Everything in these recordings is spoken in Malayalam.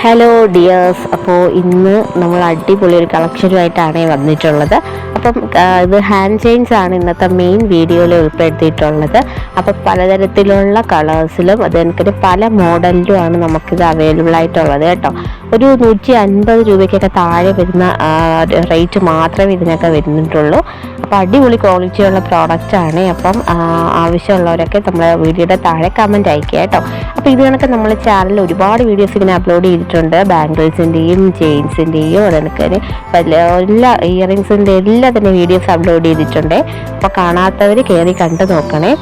ഹലോ ഡിയേഴ്സ് അപ്പോൾ ഇന്ന് നമ്മൾ അടിപൊളി ഒരു കളക്ഷനുമായിട്ടാണ് വന്നിട്ടുള്ളത്. അപ്പം ഇത് ഹാൻഡ് ചെയിൻസ് ആണ് ഇന്നത്തെ മെയിൻ വീഡിയോയിൽ ഉൾപ്പെടുത്തിയിട്ടുള്ളത്. അപ്പം പലതരത്തിലുള്ള കളേഴ്സിലും അതെനിക്കൊരു പല മോഡലിലും മോഡലിലുമാണ് നമുക്കിത് അവൈലബിൾ ആയിട്ടുള്ളത് കേട്ടോ. ഒരു നൂറ്റി അൻപത് രൂപയ്ക്കൊക്കെ താഴെ വരുന്ന റേറ്റ് മാത്രമേ ഇതിനൊക്കെ വരുന്നിട്ടുള്ളൂ. അപ്പോൾ അടിപൊളി ക്വാളിറ്റിയുള്ള ആണ്. അപ്പം ആവശ്യമുള്ളവരൊക്കെ നമ്മളെ വീഡിയോയുടെ താഴെ കമന്റ് അയക്കുക കേട്ടോ. അപ്പോൾ ഇത് കണക്ക് നമ്മൾ ചാനലിൽ ഒരുപാട് വീഡിയോസ് ഇങ്ങനെ അപ്ലോഡ് ചെയ്തിട്ടുണ്ട്. ബാംഗിൾസിന്റെയും ചെയിൻസിന്റെയും അതൊക്കെ എല്ലാ ഇയറിങ്സിന്റെ എല്ലാ തന്നെ വീഡിയോസ് അപ്ലോഡ് ചെയ്തിട്ടുണ്ട്. അപ്പോൾ കാണാത്തവർ കയറി കണ്ടു നോക്കണേ.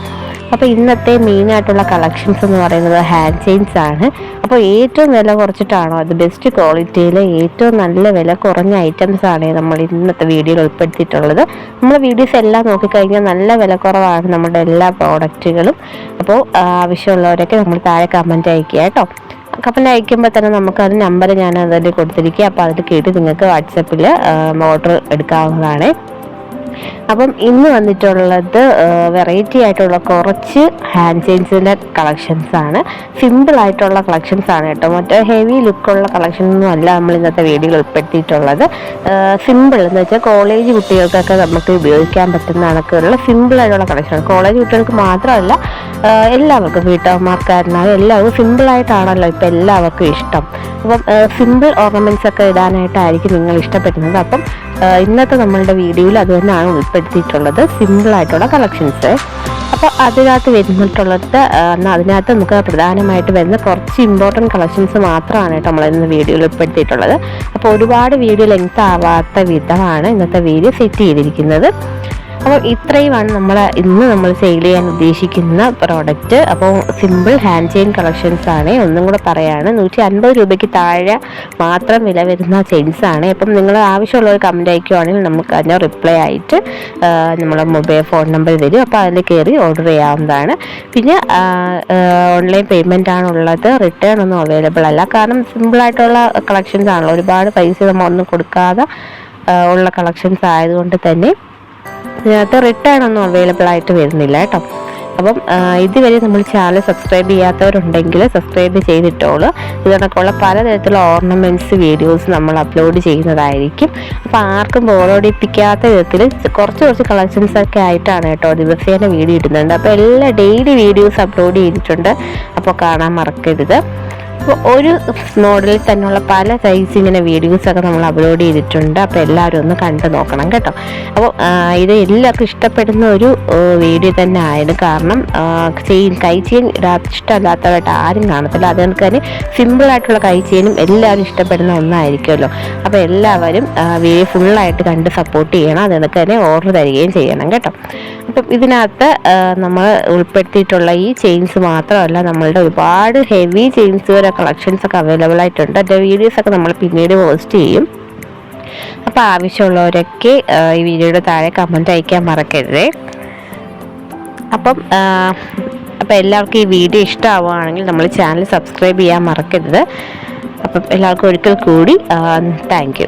അപ്പോൾ ഇന്നത്തെ മെയിൻ ആയിട്ടുള്ള കളക്ഷൻസ് എന്ന് പറയുന്നത് ഹാൻഡ് ചെയിൻസ് ആണ്. അപ്പോൾ ഏറ്റവും വില കുറച്ചിട്ടാണോ? അത് ബെസ്റ്റ് ക്വാളിറ്റിയിൽ ഏറ്റവും നല്ല വില കുറഞ്ഞ ഐറ്റംസ് ആണ് നമ്മൾ ഇന്നത്തെ വീഡിയോയിൽ ഉൾപ്പെടുത്തിയിട്ടുള്ളത്. നമ്മൾ വീഡിയോസ് എല്ലാം നോക്കിക്കഴിഞ്ഞാൽ നല്ല വില കുറവാണ് നമ്മുടെ എല്ലാ പ്രോഡക്റ്റുകളും അപ്പോൾ ആവശ്യമുള്ളവരൊക്കെ നമ്മൾ താഴെ കമന്റ് അയക്കുക കേട്ടോ. കമന്റ് അയക്കുമ്പോൾ തന്നെ നമുക്ക് അത് നമ്പർ ഞാൻ അതിൽ കൊടുത്തിരിക്കുക. അപ്പോൾ അതിൽ കേട്ട് നിങ്ങൾക്ക് വാട്സപ്പിൽ ഓർഡർ എടുക്കാവുന്നതാണ്. അപ്പം ഇന്ന് വന്നിട്ടുള്ളത് വെറൈറ്റി ആയിട്ടുള്ള കുറച്ച് ഹാൻഡ് ചെയിൻസിന്റെ കളക്ഷൻസ് ആണ്. സിമ്പിൾ ആയിട്ടുള്ള കളക്ഷൻസ് ആണ് കേട്ടോ. മറ്റേ ഹെവി ലുക്കുള്ള കളക്ഷൻ ഒന്നും അല്ല നമ്മൾ ഇന്നത്തെ വീഡിയോയിൽ ഉൾപ്പെടുത്തിയിട്ടുള്ളത്. സിമ്പിൾ എന്ന് വെച്ചാൽ കോളേജ് കുട്ടികൾക്കൊക്കെ നമുക്ക് ഉപയോഗിക്കാൻ പറ്റുന്ന കണക്കുള്ള സിമ്പിൾ ആയിട്ടുള്ള കളക്ഷൻ കോളേജ് കുട്ടികൾക്ക് മാത്രമല്ല എല്ലാവർക്കും വീട്ടമ്മമാർക്കായിരുന്നാലും എല്ലാവർക്കും സിമ്പിൾ ആയിട്ടാണല്ലോ ഇപ്പം എല്ലാവർക്കും ഇഷ്ടം. അപ്പം സിമ്പിൾ ഓർണമെന്റ്സ് ഒക്കെ ഇടാനായിട്ടായിരിക്കും നിങ്ങൾ ഇഷ്ടപ്പെടുന്നത്. അപ്പം ഇന്നത്തെ നമ്മളുടെ വീഡിയോയിൽ അത് തന്നെയാണ് ഉൾപ്പെടുത്തിയിട്ടുള്ളത്. സിമ്പിൾ ആയിട്ടുള്ള കളക്ഷൻസ് അപ്പോൾ അതിനകത്ത് വരുന്നിട്ടുള്ളത് അതിനകത്ത് നമുക്ക് പ്രധാനമായിട്ട് വരുന്ന കുറച്ച് ഇമ്പോർട്ടന്റ് കളക്ഷൻസ് മാത്രമാണ് കേട്ടോ നമ്മൾ ഇന്ന് വീഡിയോയിൽ ഉൾപ്പെടുത്തിയിട്ടുള്ളത്. അപ്പോൾ ഒരുപാട് വീഡിയോ ലെങ്ത് ആവാത്ത വിധമാണ് ഇന്നത്തെ വീഡിയോ സെറ്റ് ചെയ്തിരിക്കുന്നത്. അപ്പോൾ ഇത്രയുമാണ് നമ്മൾ ഇന്ന് നമ്മൾ സെയിൽ ചെയ്യാൻ ഉദ്ദേശിക്കുന്ന പ്രോഡക്റ്റ് അപ്പോൾ സിമ്പിൾ ഹാൻഡ് ചെയിൻ കളക്ഷൻസ് ആണ്. ഒന്നും കൂടെ പറയാണ്. നൂറ്റി അൻപത് രൂപയ്ക്ക് താഴെ മാത്രം വില വരുന്ന ചെയിൻസ് ആണ്. അപ്പം നിങ്ങൾ ആവശ്യമുള്ളവർ കമന്റ് അയക്കുവാണെങ്കിൽ നമുക്ക് അതിന്റെ റിപ്ലൈ ആയിട്ട് നമ്മുടെ മൊബൈൽ ഫോൺ നമ്പർ തരും അപ്പോൾ അതിൽ കയറി ഓർഡർ ചെയ്യാവുന്നതാണ്. പിന്നെ ഓൺലൈൻ പേയ്മെന്റ് ആണുള്ളത്. റിട്ടേൺ ഒന്നും അവൈലബിൾ അല്ല. കാരണം സിമ്പിളായിട്ടുള്ള കളക്ഷൻസ് ആണല്ലോ. ഒരുപാട് പൈസ നമ്മൾ ഒന്നും കൊടുക്കാതെ ഉള്ള കളക്ഷൻസ് ആയതുകൊണ്ട് തന്നെ ഇതിനകത്ത് റിട്ടേൺ ഒന്നും അവൈലബിൾ ആയിട്ട് വരുന്നില്ല കേട്ടോ. അപ്പം ഇതുവരെ നമ്മൾ ചാനൽ സബ്സ്ക്രൈബ് ചെയ്യാത്തവരുണ്ടെങ്കിൽ സബ്സ്ക്രൈബ് ചെയ്തിട്ടോളൂ. ഇതിനൊക്കെയുള്ള പലതരത്തിലുള്ള ഓർണമെന്റ്സ് വീഡിയോസ് നമ്മൾ അപ്ലോഡ് ചെയ്യുന്നതായിരിക്കും. അപ്പോൾ ആർക്കും ബോറോടിപ്പിക്കാത്ത വിധത്തിൽ കുറച്ച് കുറച്ച് കളക്ഷൻസ് ഒക്കെ ആയിട്ടാണ് കേട്ടോ ദിവസേന വീഡിയോ ഇടുന്നുണ്ട് അപ്പോൾ എല്ലാ ഡെയിലി വീഡിയോസ് അപ്ലോഡ് ചെയ്തിട്ടുണ്ട്. അപ്പോൾ കാണാൻ മറക്കരുത്. അപ്പോൾ ഒരു മോഡലിൽ തന്നെയുള്ള പല സൈസ് ഇങ്ങനെ വീഡിയോസ് ഒക്കെ നമ്മൾ അപ്ലോഡ് ചെയ്തിട്ടുണ്ട്. അപ്പോൾ എല്ലാവരും ഒന്ന് കണ്ടു നോക്കണം കേട്ടോ. അപ്പോൾ ഇത് എല്ലാവർക്കും ഇഷ്ടപ്പെടുന്ന ഒരു വീഡിയോ തന്നെ ആയിരുന്നു കാരണം ചെയിൻ കൈ ചെയിൻ ഇഷ്ടമല്ലാത്തവരായിട്ട് ആരും കാണത്തില്ല. അതുകൊണ്ട് തന്നെ സിമ്പിളായിട്ടുള്ള കൈ ചെയിനും എല്ലാവരും ഇഷ്ടപ്പെടുന്ന ഒന്നായിരിക്കുമല്ലോ. അപ്പോൾ എല്ലാവരും വീഡിയോ ഫുള്ളായിട്ട് കണ്ട് സപ്പോർട്ട് ചെയ്യണം. അതുകൊണ്ട് തന്നെ ഓർഡർ തരികയും ചെയ്യണം കേട്ടോ. അപ്പം ഇതിനകത്ത് നമ്മൾ ഉൾപ്പെടുത്തിയിട്ടുള്ള ഈ ചെയിൻസ് മാത്രമല്ല നമ്മളുടെ ഒരുപാട് ഹെവി ചെയിൻസ് വരെ കളക്ഷൻസ് ഒക്കെ അവൈലബിൾ ആയിട്ടുണ്ട്. അതിന്റെ വീഡിയോസ് ഒക്കെ നമ്മൾ പിന്നീട് പോസ്റ്റ് ചെയ്യും. അപ്പോൾ ആവശ്യമുള്ളവരൊക്കെ ഈ വീഡിയോയുടെ താഴെ കമന്റ് അയക്കാൻ മറക്കരുത്. അപ്പം അപ്പോൾ അപ്പം എല്ലാവർക്കും ഈ വീഡിയോ ഇഷ്ടമാവുകയാണെങ്കിൽ നമ്മൾ ചാനൽ സബ്സ്ക്രൈബ് ചെയ്യാൻ മറക്കരുത്. അപ്പം എല്ലാവർക്കും ഒരിക്കൽ കൂടി താങ്ക്